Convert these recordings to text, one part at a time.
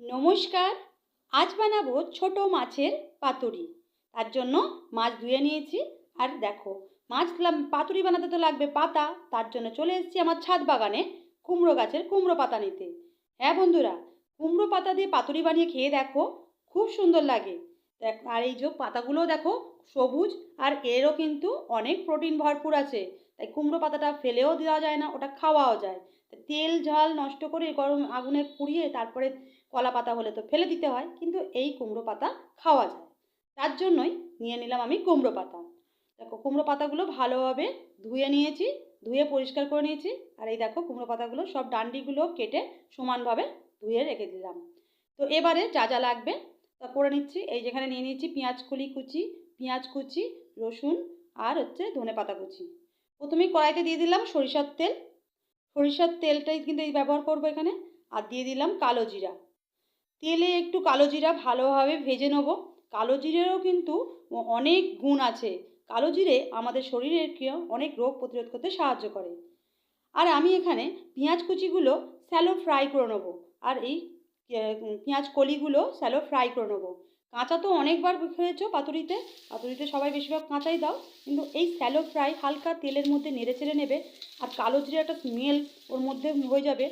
নমস্কার, আজ বানাবো ছোট মাছের পাতুরি। তার জন্য মাছ ধুয়ে নিয়েছি। আর দেখো, মাছ পাতুরি বানাতে তো লাগবে পাতা। তার জন্য চলে এসেছি আমার ছাদ বাগানে কুমড়ো গাছের কুমড়ো পাতা নিতে। হ্যাঁ বন্ধুরা, কুমড়ো পাতা দিয়ে পাতুরি বানিয়ে খেয়ে দেখো, খুব সুন্দর লাগে। দেখ, আর এই যে পাতাগুলো দেখো, সবুজ, আর এরও কিন্তু অনেক প্রোটিন ভরপুর আছে। তাই কুমড়ো পাতাটা ফেলেও দেওয়া যায় না, ওটা খাওয়াও যায়। তেল, ঝাল নষ্ট করে গরম আগুনে পুড়িয়ে তারপরে কলা পাতা হলে তো ফেলে দিতে হয়, কিন্তু এই কুমড়ো পাতা খাওয়া যায়। তার জন্যই নিয়ে নিলাম আমি কুমড়ো পাতা। দেখো, কুমড়ো পাতাগুলো ভালোভাবে ধুয়ে নিয়েছি, ধুয়ে পরিষ্কার করে নিয়েছি, আর এই দেখো কুমড়ো পাতাগুলো সব ডান্ডিগুলো কেটে সমানভাবে ধুয়ে রেখে দিলাম। তো এবারে যা যা লাগবে তা করে নিচ্ছি। এই যেখানে নিয়ে নিয়েছি পেঁয়াজ, কলি কুচি, পেঁয়াজ কুচি, রসুন, আর হচ্ছে ধনে পাতা কুচি। প্রথমে কড়াইতে দিয়ে দিলাম সরিষার তেল। সরিষার তেলটাই কিন্তু এই ব্যবহার করব এখানে। আর দিয়ে দিলাম কালো জিরা। তেলে একটু কালো জিরা ভালোভাবে ভেজে নেব। কালো জিরেরও কিন্তু অনেক গুণ আছে। কালো জিরে আমাদের শরীরকে অনেক রোগ প্রতিরোধ করতে সাহায্য করে। আর আমি এখানে পেঁয়াজ কুচিগুলো স্যালো ফ্রাই করে নেব। আর এই পেঁয়াজ কলিগুলো স্যালো ফ্রাই করে নেব। কাঁচা তো অনেকবার খেয়েছো পাতুরিতে। পাতুরিতে সবাই বেশিরভাগ কাঁচাই দাও। কিন্তু এই স্যালো ফ্রাই হালকা তেলের মধ্যে নেড়ে চেড়ে নেবে। আর কালো জিরে একটা স্মেল ওর মধ্যে হয়ে যাবে।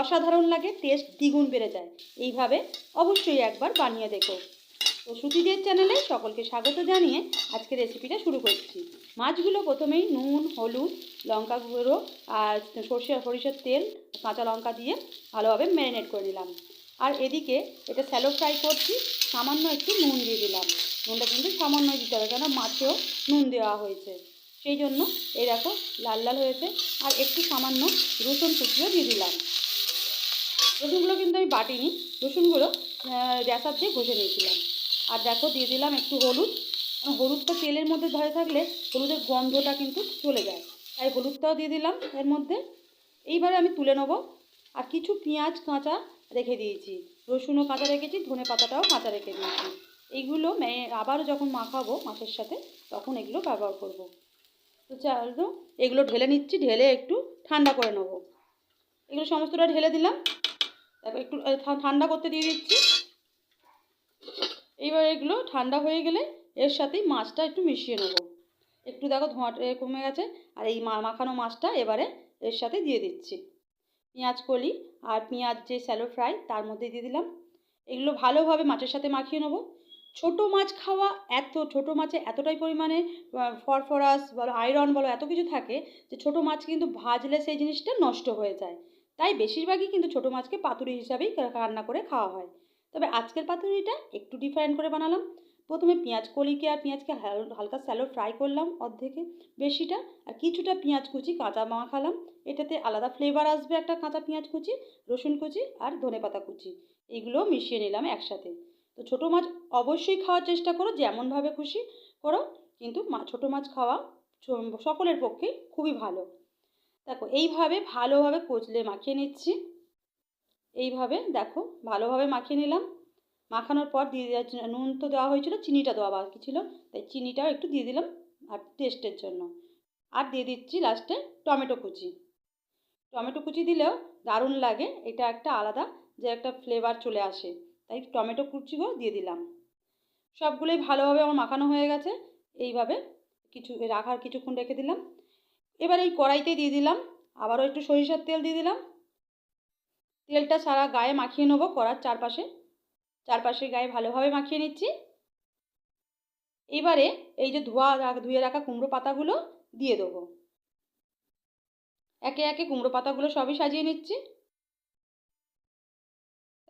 অসাধারণ লাগে টেস্ট দ্বিগুণ বেড়ে যায়। এইভাবে অবশ্যই একবার বানিয়ে দেখো। তো সুতিদের চ্যানেলে সকলকে স্বাগত জানিয়ে আজকে রেসিপিটা শুরু করছি। মাছগুলো প্রথমেই নুন, হলুদ, লঙ্কা গুঁড়ো আর সর্ষে, সরিষার তেল, কাঁচা লঙ্কা দিয়ে ভালোভাবে ম্যারিনেট করে নিলাম। আর এদিকে এটা স্যালো ফ্রাই করছি, সামান্য একটু নুন দিয়ে দিলাম। নুনটা কিন্তু সামান্য দিতে হবে কেন মাছেও নুন দেওয়া হয়েছে। সেই জন্য এই দেখো লাল লাল হয়েছে। আর একটু সামান্য রসুন কুচিও দিয়ে দিলাম। রসুনগুলো কিন্তু আমি বাটিনি, রসুনগুলো রেসার দিয়ে ঘষে নিয়েছিলাম। আর দেখো দিয়ে দিলাম একটু হলুদ। হলুদটা তেলের মধ্যে ধরে থাকলে হলুদের গন্ধটা কিন্তু চলে যায়। তাই হলুদটাও দিয়ে দিলাম এর মধ্যে। এইবারে আমি তুলে নেব। আর কিছু পেঁয়াজ কাঁচা রেখে দিয়েছি। রসুনও কাঁচা রেখেছি, ধনে পাতাটাও কাঁচা রেখে দিয়েছি। এইগুলো আবার যখন মাখাবো মাছের সাথে, তখন এগুলো ব্যবহার করব। তো চলো এগুলো ঢেলে নিচ্ছি, ঢেলে একটু ঠান্ডা করে নেব। এগুলো সমস্তটা ঢেলে দিলাম। তারপর একটু ঠান্ডা করতে দিয়ে দিচ্ছি। এইবার এগুলো ঠান্ডা হয়ে গেলে এর সাথেই মাছটা একটু মিশিয়ে নেব। একটু দেখো ধোঁয়াটা কমে গেছে। আর এই মাখানো মাছটা এবারে এর সাথে দিয়ে দিচ্ছি। পেঁয়াজ কলি আর পেঁয়াজ যে স্যালো ফ্রাই তার মধ্যে দিয়ে দিলাম। এগুলো ভালোভাবে মাছের সাথে মাখিয়ে নেব। ছোটো মাছ খাওয়া এত, ছোটো মাছে এতটাই পরিমাণে ফরফরাস বলো আয়রন বলো, এত কিছু থাকে যে ছোটো মাছ কিন্তু ভাজলে সেই জিনিসটা নষ্ট হয়ে যায়। তাই বেশিরভাগই কিন্তু ছোটো মাছকে পাতুরি হিসাবেই রান্না করে খাওয়া হয়। তবে আজকের পাতুরিটা একটু ডিফারেন্ট করে বানালাম। প্রথমে পেঁয়াজ কলিকে আর পেঁয়াজকে হালকা স্যালো ফ্রাই করলাম অর্ধেকে বেশিটা। আর কিছুটা পেঁয়াজ কুচি, কাঁচা মাখালাম। এটাতে আলাদা ফ্লেভার আসবে একটা কাঁচা পেঁয়াজ কুচি, রসুন কুচি আর ধনেপাতা কুচি। এগুলো মিশিয়ে নিলাম একসাথে। তো ছোটো মাছ অবশ্যই খাওয়ার চেষ্টা করো, যেমনভাবে খুশি করো। কিন্তু মা, ছোটো মাছ খাওয়া সকলের পক্ষে খুবই ভালো। দেখো, এইভাবে ভালোভাবে কচলে মাখিয়ে নিচ্ছি। এইভাবে দেখো, ভালোভাবে মাখিয়ে নিলাম। মাখানোর পর দিয়ে দেওয়া নুন তো দেওয়া হয়েছিল, চিনিটা দেওয়া বাকি ছিল। তাই চিনিটাও একটু দিয়ে দিলাম, আর টেস্টের জন্য। আর দিয়ে দিচ্ছি লাস্টে টমেটো কুচি। টমেটো কুচি দিলেও দারুণ লাগে, এটা একটা আলাদা যে একটা ফ্লেভার চলে আসে। তাই টমেটো কুচিও দিয়ে দিলাম। সবগুলোই ভালোভাবে আমার মাখানো হয়ে গেছে। এইভাবে কিছু রাখার কিছুক্ষণ রেখে দিলাম। এবার এই কড়াইতে দিয়ে দিলাম। আবারও একটু সরিষার তেল দিয়ে দিলাম। তেলটা সারা গায়ে মাখিয়ে নেব কড়ার চারপাশে। চারপাশে গায়ে ভালোভাবে মাখিয়ে নিচ্ছি। এবারে এই যে ধোয়া ধুয়ে রাখা কুমড়ো পাতাগুলো দিয়ে দেবো। একে একে কুমড়ো পাতাগুলো সবই সাজিয়ে নিচ্ছি।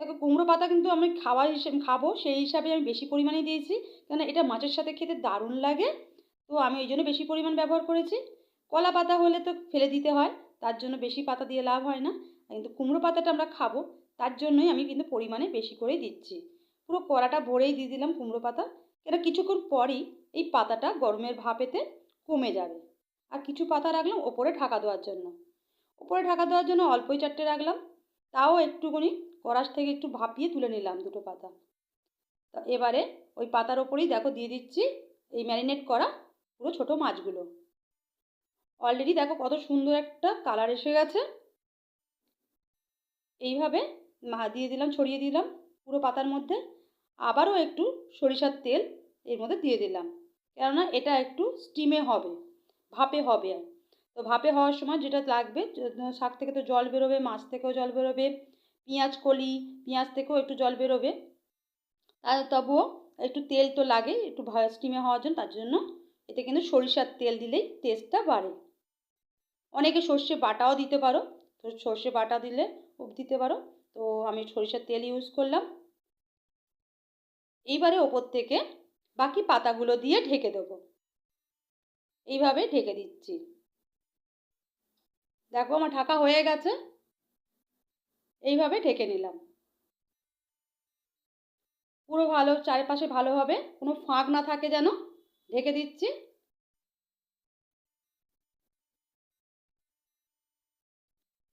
দেখো, কুমড়ো পাতা কিন্তু আমি খাওয়া হিসেবে, খাব, সেই হিসাবে আমি বেশি পরিমাণে দিয়েছি। কেন এটা মাছের সাথে খেতে দারুণ লাগে। তো আমি ওই জন্য বেশি পরিমাণ ব্যবহার করেছি। কলা পাতা হলে তো ফেলে দিতে হয়, তার জন্য বেশি পাতা দিয়ে লাভ হয় না। কিন্তু কুমড়ো পাতাটা আমরা খাব, তার জন্যই আমি কিন্তু পরিমাণে বেশি করেই দিচ্ছি। পুরো কড়াটা ভরেই দিয়ে দিলাম কুমড়ো পাতা। এটা কিছুক্ষণ পরই এই পাতাটা গরমের ভাপেতে কমে যাবে। আর কিছু পাতা রাখলাম ওপরে ঢাকা দেওয়ার জন্য। ওপরে ঢাকা দেওয়ার জন্য অল্পই চারটে রাখলাম। তাও একটুখানি কড়াশ থেকে একটু ভাপিয়ে তুলে নিলাম দুটো পাতা। তা এবারে ওই পাতার ওপরেই দেখো দিয়ে দিচ্ছি এই ম্যারিনেট করা পুরো ছোটো মাছগুলো। অলরেডি দেখো কত সুন্দর একটা কালার এসে গেছে। এইভাবে দিয়ে দিলাম, ছড়িয়ে দিলাম পুরো পাতার মধ্যে। আবারও একটু সরিষার তেল এর মধ্যে দিয়ে দিলাম। কেননা এটা একটু স্টিমে হবে, ভাপে হবে। তো ভাপে হওয়ার সময় যেটা লাগবে শাক থেকে তো জল বেরোবে, মাছ থেকেও জল বেরোবে পেঁয়াজ কলি, পেঁয়াজ থেকেও একটু জল বেরোবে। আর তবুও একটু তেল তো লাগে, একটু স্টিমে হওয়ার জন্য, তার জন্য এতে কিন্তু সরিষার তেল দিলেই টেস্টটা বাড়ে। অনেকে সর্ষে বাটাও দিতে পারো, তো সর্ষে বাটা দিলে দিতে পারো। তো আমি সরিষার তেল ইউজ করলাম। এইবারে ওপর থেকে বাকি পাতাগুলো দিয়ে ঢেকে দেবো। এইভাবে ঢেকে দিচ্ছি। দেখো আমার ঢাকা হয়ে গেছে। এইভাবে ঢেকে নিলাম। পুরো ভালো, চারপাশে ভালোভাবে কোনো ফাঁক না থাকে যেন। ঢেকে দিচ্ছি।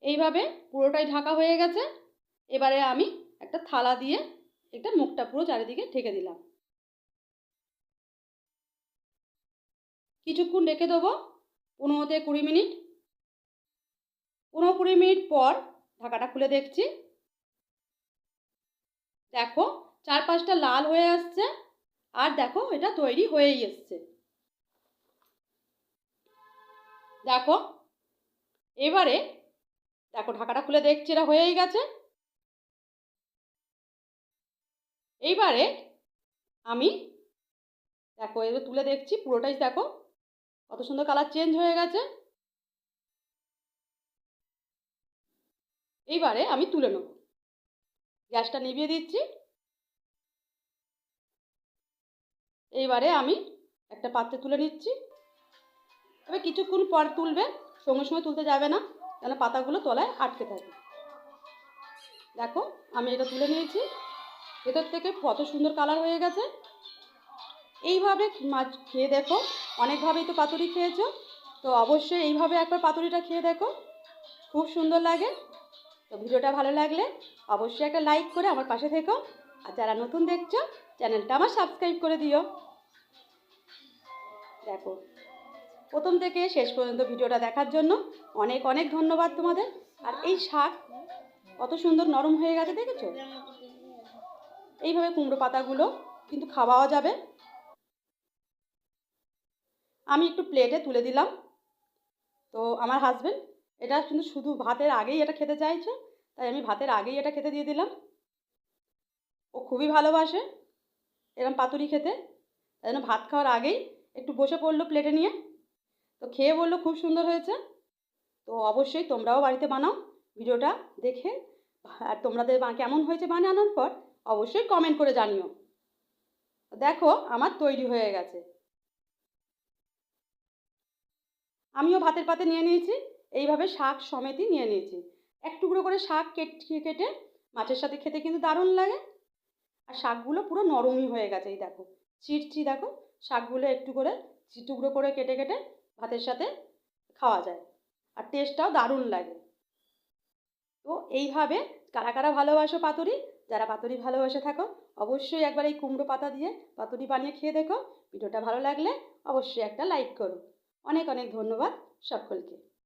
এইভাবে পুরোটাই ঢাকা হয়ে গেছে। এবারে আমি একটা থালা দিয়ে একটা মুখটা পুরো চারিদিকে ঢেকে দিলাম। কিছুক্ষণ রেখে দেবো, পনেরো থেকে কুড়ি মিনিট। পনেরো কুড়ি মিনিট পর ঢাকাটা খুলে দেখছি। দেখো চার পাঁচটা লাল হয়ে আসছে আর দেখো, এটা তৈরি হয়েই এসছে। দেখো, এবারে দেখো, ঢাকাটা খুলে দেখছি, এটা হয়েই গেছে। এইবারে আমি দেখো, এবার তুলে দেখছি, পুরোটাই দেখো, কত সুন্দর কালার চেঞ্জ হয়ে গেছে। এইবারে আমি তুলে নেব। গ্যাসটা নিভিয়ে দিচ্ছি। এইবারে আমি একটা পাত্রে তুলে নিচ্ছি। তবে কিছুক্ষণ পর তুলবে, সঙ্গে সঙ্গে তুলতে যাবে না কেন পাতাগুলো তলায় আটকে থাকে। দেখো, আমি এটা তুলে নিয়েছি। ভেতর থেকে কত সুন্দর কালার হয়ে গেছে। এইভাবে মাছ খেয়ে দেখো, অনেকভাবেই তো পাতুরি খেয়েছো। তো অবশ্যই এইভাবে একবার পাতুরিটা খেয়ে দেখো। খুব সুন্দর লাগে। তো ভিডিওটা ভালো লাগলে অবশ্যই একটা লাইক করে আমার পাশে থেকো। আর যারা নতুন দেখছ চ্যানেলটা আমার সাবস্ক্রাইব করে দিও। দেখো, প্রথম থেকে শেষ পর্যন্ত ভিডিওটা দেখার জন্য অনেক অনেক ধন্যবাদ তোমাদের। আর এই শাক কত সুন্দর নরম হয়ে গেছে, দেখেছ? এইভাবে কুমড়ো পাতাগুলো কিন্তু খাওয়াও যাবে। আমি একটু প্লেটে তুলে দিলাম। তো আমার হাজবেন্ড এটা কিন্তু শুধু ভাতের আগেই এটা খেতে চাইছে, তাই আমি ভাতের আগেই এটা খেতে দিয়ে দিলাম। ও খুবই ভালোবাসে এরম পাতুরি খেতে, তাই জন্য ভাত খাওয়ার আগেই একটু বসে পড়ল প্লেটে নিয়ে। তো খেয়ে বলল খুব সুন্দর হয়েছে। তো অবশ্যই তোমরাও বাড়িতে বানাও ভিডিওটা দেখে। আর তোমাদের কেমন হয়েছে বানানোর পর অবশ্যই কমেন্ট করে জানিও। দেখো আমার তৈরি হয়ে গেছে। আমিও ভাতের পাতে নিয়ে নিয়েছি। এইভাবে শাক সমেতই নিয়ে নিয়েছি। এক টুকরো করে শাক কেটে কেটে মাছের সাথে খেতে কিন্তু দারুণ লাগে। আর শাকগুলো পুরো নরমই হয়ে গেছে, এই দেখো। চিটচি দেখো, শাকগুলো একটু করে টুকরো করে কেটে কেটে ভাতের সাথে খাওয়া যায়। আর টেস্টটাও দারুণ লাগে। তো এইভাবে কারা কারা ভালোবাসো পাতুরি, যারা পাতুরি ভালোবাসে থাকো, অবশ্যই একবার এই কুমড়ো পাতা দিয়ে পাতুরি বানিয়ে খেয়ে দেখো। ভিডিওটা ভালো লাগলে অবশ্যই একটা লাইক করো। অনেক অনেক ধন্যবাদ সকলকে।